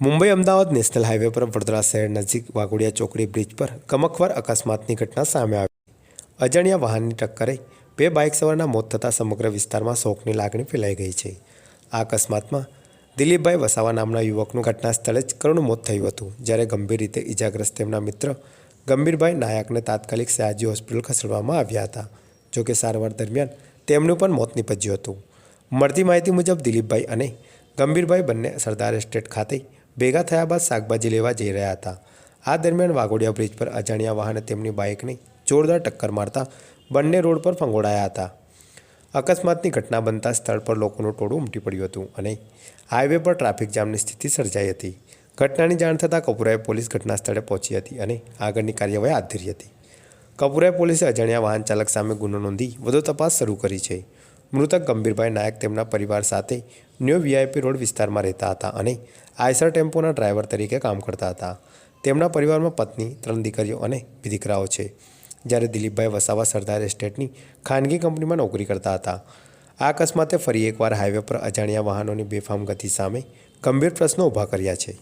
Mumbai Ahmedabad national highway પર વડોદરા શહેર નજીક વાઘોડિયા ચોકડી બ્રિજ પર કમકવાર અકસ્માતની ઘટના સામે આવી. અજાણ્યા વાહનની ટક્કરે બે બાઇક સવારના મોત થતાં સમગ્ર વિસ્તારમાં શોકની લાગણી ફેલાઈ ગઈ છે. આ અકસ્માતમાં દિલીપભાઈ વસાવા નામના યુવકનું ઘટના સ્થળે જ કરુણ મોત થયું હતું, જ્યારે ગંભીર રીતે ઇજાગ્રસ્ત તેમના મિત્ર ગંભીરભાઈ નાયકને તાત્કાલિક સયાજી હોસ્પિટલ ખસેડવામાં આવ્યા હતા જોકે સારવાર દરમિયાન તેમનું પણ મોત નીપજ્યું હતું. મળતી માહિતી મુજબ દિલીપભાઈ અને ગંભીરભાઈ બંને સરદાર એસ્ટેટ ખાતે ભેગા થયા બાદ શાકભાજી લેવા જઈ રહ્યા હતા. આ દરમિયાન વાઘોડિયા બ્રિજ પર અજાણ્યા વાહને તેમની બાઇકને જોરદાર ટક્કર મારતા બંને રોડ પર ફંગોળાયા હતા. અકસ્માતની ઘટના બનતા સ્થળ પર લોકોનું ટોળું ઉમટી પડ્યું હતું અને હાઈવે પર ટ્રાફિક જામની સ્થિતિ સર્જાઈ હતી. ઘટનાની જાણ થતાં કપૂરાએ પોલીસ ઘટના સ્થળે પહોંચી હતી અને આગળની કાર્યવાહી હાથ ધરી હતી. કપુરાએ પોલીસે અજાણ્યા વાહન ચાલક સામે ગુનો નોંધી વધુ તપાસ શરૂ કરી છે. મૃતક ગંભીરભાઈ નાયક તેમના પરિવાર સાથે ન્યૂ વીઆઈપી રોડ વિસ્તારમાં રહેતા હતા અને આયસર ટેમ્પોના ડ્રાઈવર તરીકે કામ કરતા હતા. તેમના પરિવારમાં પત્ની, ત્રણ દીકરીઓ અને બે દીકરાઓ છે. જ્યારે દિલીપભાઈ વસાવા સરદાર એસ્ટેટની ખાનગી કંપનીમાં નોકરી કરતા હતા. આ અકસ્માતે ફરી એકવાર હાઈવે પર અજાણ્યા વાહનોની બેફામ ગતિ સામે ગંભીર પ્રશ્નો ઊભા કર્યા છે.